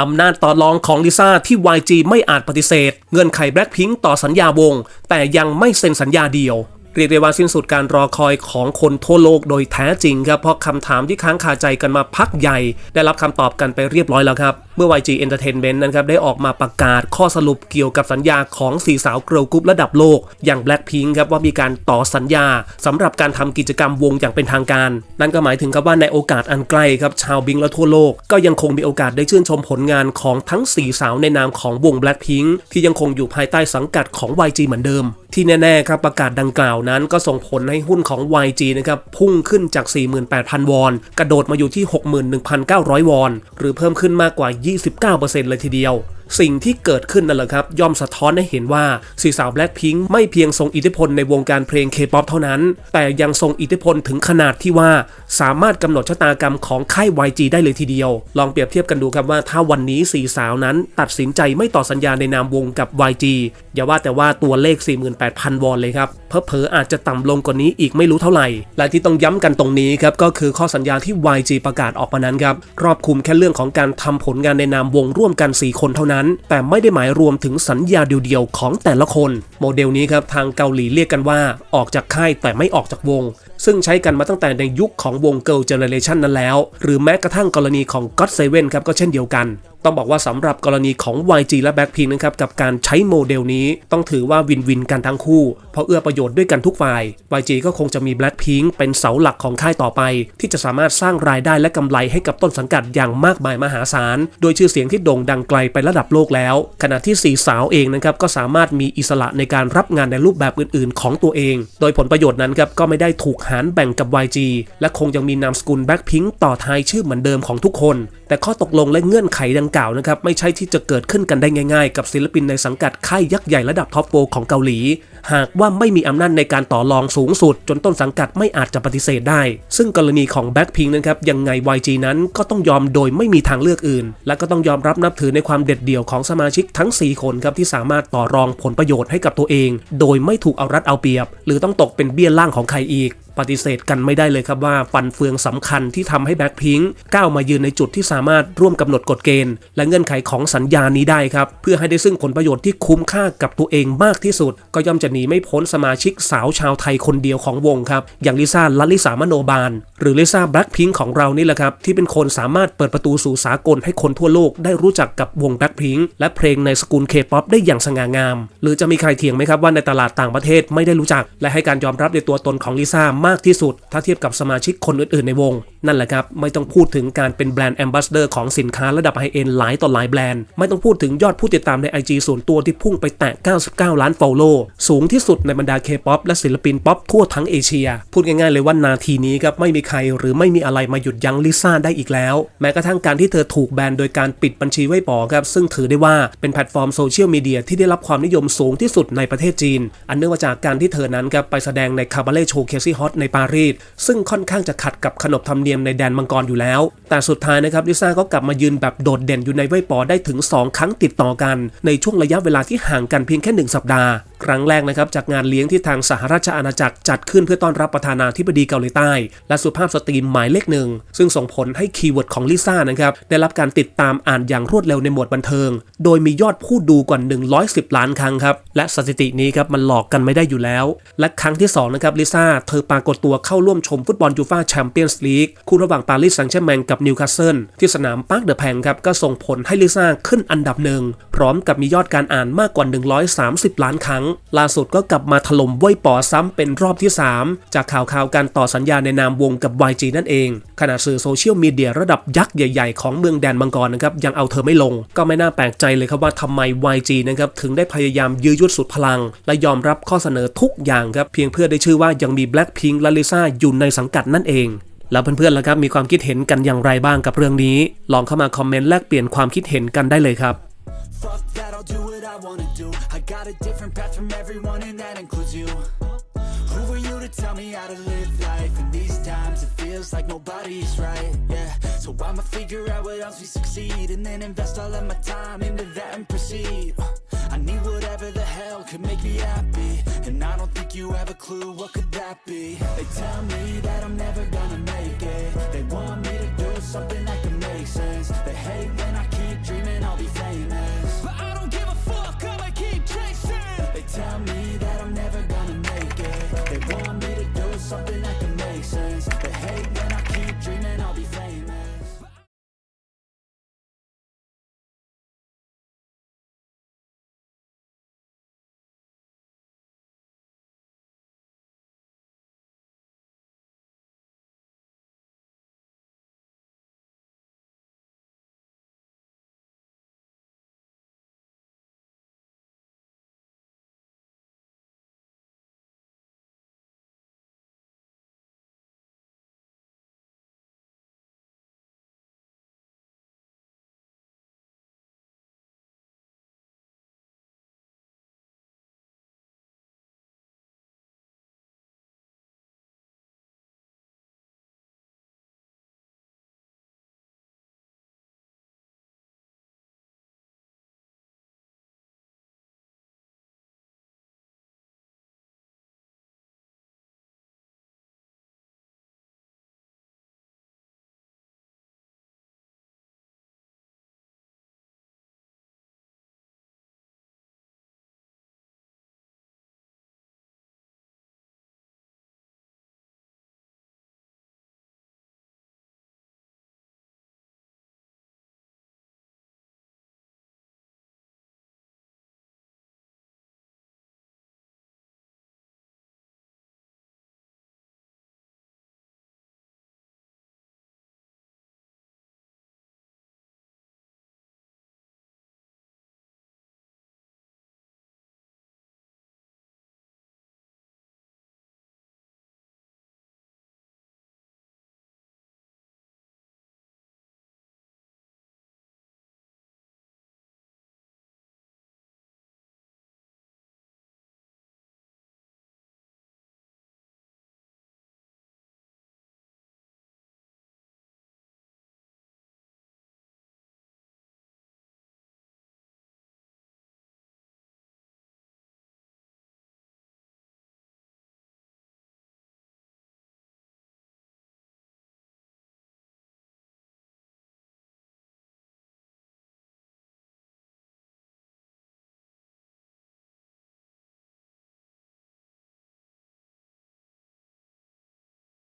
อำนาจต่อรองของลิซ่าที่ YG ไม่อาจปฏิเสธ เงื่อนไขแบล็คพิงต่อสัญญาวง แต่ยังไม่เซ็นสัญญาเดียว เรียกได้ว่าสิ้นสุดการรอคอยของคนทั่วโลกโดยแท้จริงครับ เพราะคำถามที่ค้างคาใจกันมาพักใหญ่ ได้รับคำตอบกันไปเรียบร้อยแล้วครับ เมื่อ YG Entertainment นะครับ ได้ออกมาประกาศข้อสรุปเกี่ยวกับสัญญาของสีสาวเกิร์ลกรุ๊ประดับโลก อย่าง Blackpink ครับว่ามีการต่อสัญญาสำหรับการทำกิจกรรมวงอย่างเป็นทางการ นั่นก็หมายถึงครับว่าในโอกาสอันใกล้ครับชาวบิงและทั่วโลก ก็ยังคงมีโอกาสได้ชื่นชมผลงานของทั้งสีสาวในนามของวง Blackpink ที่ยังคงอยู่ภายใต้สังกัดของ YG เหมือนเดิม ที่แน่ๆครับประกาศดังกล่าวนั้นก็ส่งผลให้หุ้นของ YG นะครับพุ่งขึ้นจาก 48,000 วอน กระโดดมาอยู่ที่ 61,900 วอน หรือเพิ่มขึ้นมากกว่า 29%เลยทีเดียว สิ่งที่เกิดขึ้นนั่นแหละครับ ย่อมสะท้อนให้เห็นว่าสีสาวแบล็ k พิงค์ไม่เพียงทรงอิทธิพลในวงการเพลงเคป๊อปเท่านั้น แต่ยังทรงอิทธิพลถึงขนาดที่ว่าสามารถกำหนดชะตากรรมของค่าย YG ได้เลยทีเดียว ลองเปรียบเทียบกันดูครับว่าถ้าวันนี้สีสาวนั้น ตัดสินใจไม่ต่อสัญญาในนามวงกับ YG อย่าว่าแต่ว่าตัวเลข 48,000 วอนเลยครับเพอเพออาจจะต่ำลงกว่านี้อีกไม่รู้เท่าไหร่ และที่ต้องย้ำกันตรงนี้ครับก็คือข้อสัญญาที่ YG ประกาศออกมานั้นครับครอบคลุมแค่เรื่องของการทำผลงานในนามวงร่วมกัน 4 คนเท่านั้นแต่ไม่ได้หมายรวมถึงสัญญาเดียวๆของแต่ละคน โมเดลนี้ครับทางเกาหลีเรียกกันว่าออกจากค่ายแต่ไม่ออกจากวง ซึ่งใช้กันมาตั้งแต่ในยุคของวง Girl Generation นั้นแล้ว หรือแม้กระทั่งกรณีของ God Seven ครับก็เช่นเดียวกัน ต้องบอกว่าสำหรับกรณีของ YG และ Blackpink นะครับกับการใช้โมเดลนี้ต้องถือว่าวินวินกันทั้งคู่ เพราะเอื้อประโยชน์ด้วยกันทุกฝ่าย YG ก็คงจะมี Blackpink เป็นเสาหลักของค่ายต่อไป ที่จะสามารถสร้างรายได้และกำไรให้กับต้นสังกัดอย่างมากมายมหาศาล โดยชื่อเสียงที่โด่งดังไกลไประดับโลกแล้ว ขณะที่สีสาวเองนะครับก็สามารถมีอิสระในการรับงานในรูปแบบอื่น ๆ ของตัวเอง โดยผลประโยชน์นั้นครับก็ไม่ได้ถูกหารแบ่งกับ YG และคงยังมีนามสกุล Blackpink ต่อท้ายชื่อเหมือนเดิมของทุกคน แต่ข้อตกลงและเงื่อนไขดังกล่าวนะครับไม่ใช่ที่จะเกิดขึ้นกันได้ง่ายๆ กับศิลปินในสังกัดค่ายยักษ์ใหญ่ระดับท็อปโฟของเกาหลี หากว่าไม่มีอำนาจในการต่อรองสูงสุด จนต้นสังกัดไม่อาจจะปฏิเสธได้ ซึ่งกรณีของ Blackpink นะครับยังไง YG นั้นก็ต้องยอมโดยไม่มีทางเลือกอื่น และก็ต้องยอมรับนับถือในความเด็ดเดี่ยวของสมาชิกทั้ง 4 คนครับที่สามารถต่อรองผลประโยชน์ให้กับตัวเอง โดยไม่ถูกเอารัดเอาเปรียบ หรือต้องตกเป็นเบี้ยล่างของใครอีกปฏิเสธกันไม่ได้เลยครับว่าฟันเฟืองสำคัญที่ทำให้แบ็คพิงก้าวมายืนในจุดที่สามารถร่วมกำหนดกฎเกณฑ์ และเงื่อนไขของสัญญานี้ได้ครับ เพื่อให้ได้ซึ่งผลประโยชน์ที่คุ้มค่ากับตัวเองมากที่สุด ก็ย่อมจะหนีไม่พ้นสมาชิกสาวชาวไทยคนเดียวของวงครับ อย่างลิซ่าลัลิสามโนบาล หรือลิซ่าแบ็คพิงของเรานี่แหละครับที่เป็นคนสามารถเปิดประตูสู่สากลให้คนทั่วโลกได้รู้จักกับวงแบ็คพิงและเพลงในสกุลเคป๊อปได้อย่างสง่างาม หรือจะมีใครเถียงไหมครับว่าในตลาดต่างประเทศไม่ได้รู้จัก และให้การยอมรับในตัวตนของลิซ่ามากที่สุด ถ้าเทียบกับสมาชิกคนอื่นๆในวง นั่นแหละครับ ไม่ต้องพูดถึงการเป็นแบรนด์แอมบาสเดอร์ของสินค้าระดับไฮเอ็นหลายต่อหลายแบรนด์ ไม่ต้องพูดถึงยอดผู้ติดตามใน IG ส่วนตัวที่พุ่งไปแตะ 99 ล้าน follow สูงที่สุดในบรรดาเคป๊อปและศิลปินป๊อปทั่วทั้งเอเชีย พูดง่ายๆเลยว่านาทีนี้ครับไม่มีใครหรือไม่มีอะไรมาหยุดยั้งลิซ่าได้อีกแล้ว แม้กระทั่งการที่เธอถูกแบนโดยการปิดบัญชีไว้ปอครับซึ่งถือได้ว่าเป็นแพลตฟอร์มโซเชียลมีเดียที่ได้รับความนิยมสูงที่สุดในประเทศจีน อันเนื่องมาจากการที่เธอนั้นครับไปแสดงในคาบาเล่โชว์เคซี่ฮอตในปารีสซึ่งค่อนข้างจะขัดกับขนบธรรมเนียมในแดนมังกรอยู่แล้ว แต่สุดท้ายนะครับลิซ่าก็กลับมายืนแบบโดดเด่นอยู่ในเว้ปอได้ถึง 2 ครั้งติดต่อกัน ในช่วงระยะเวลาที่ห่างกันเพียงแค่ 1 สัปดาห์ ครั้งแรกนะครับจากงานเลี้ยงที่ทางสหราชอาณาจักรจัดขึ้นเพื่อต้อนรับประธานาธิบดีเกาหลีใต้ และสุภาพสตรีหมายเลขหนึ่ง ซึ่งส่งผลให้คีย์เวิร์ดของลิซ่านะครับได้รับการติดตามอ่านอย่างรวดเร็วในหมวดบันเทิง โดยมียอดผู้ดูกว่า 110 ล้านครั้งครับและสถิตินี้ครับมันหลอกกันไม่ได้อยู่แล้ว และครั้งที่สองนะครับลิซ่าเธอปรากฏตัวเข้าร่วมชมฟุตบอลยูฟ่าแชมเปี้ยนส์ลีกคู่ระหว่างปารีสแซงต์แชร์แมงกับนิวคาสเซิลที่สนามปาร์คเดอะแพงครับก็ส่งผลให้ลิซ่าขึ้นอันดับหนึ่งพร้อมกับมียอดการอ่านมากกว่า 130 ล้านครั้งล่าสุดก็กลับมาถล่มว้ยป๋อซ้ำเป็นรอบที่ 3 จากข่าวข่าวการต่อสัญญาในนามวงกับ YG นั่นเอง ขณะสื่อโซเชียลมีเดียระดับยักษ์ใหญ่ ๆ ของเมืองแดนมังกรนะครับยังเอาเธอไม่ลง ก็ไม่น่าแปลกใจเลยครับว่าทำไม YG นะครับถึงได้พยายามยื้อยุดสุดพลัง และยอมรับข้อเสนอทุกอย่างครับเพียงเพื่อได้ชื่อว่ายังมี Blackpink และ Lisa อยู่ในสังกัดนั่นเองแล้วเพื่อนๆล่ะครับมีความคิดเห็นกันอย่างไรบ้างกับเรื่องนี้ ลองเข้ามาคอมเมนต์แลกเปลี่ยนความคิดเห็นกันได้เลยครับ what I wanna do. I got a different path from everyone and that includes you. Who were you to tell me how to live life? In these times it feels like nobody's right, yeah. So I'ma figure out what else we succeed And then invest all of my time into that and proceed. I need whatever the hell could make me happy And I don't think you have a clue what could that be. They tell me that I'm never gonna make it. They want me to do something that can make sense. They hate when I can't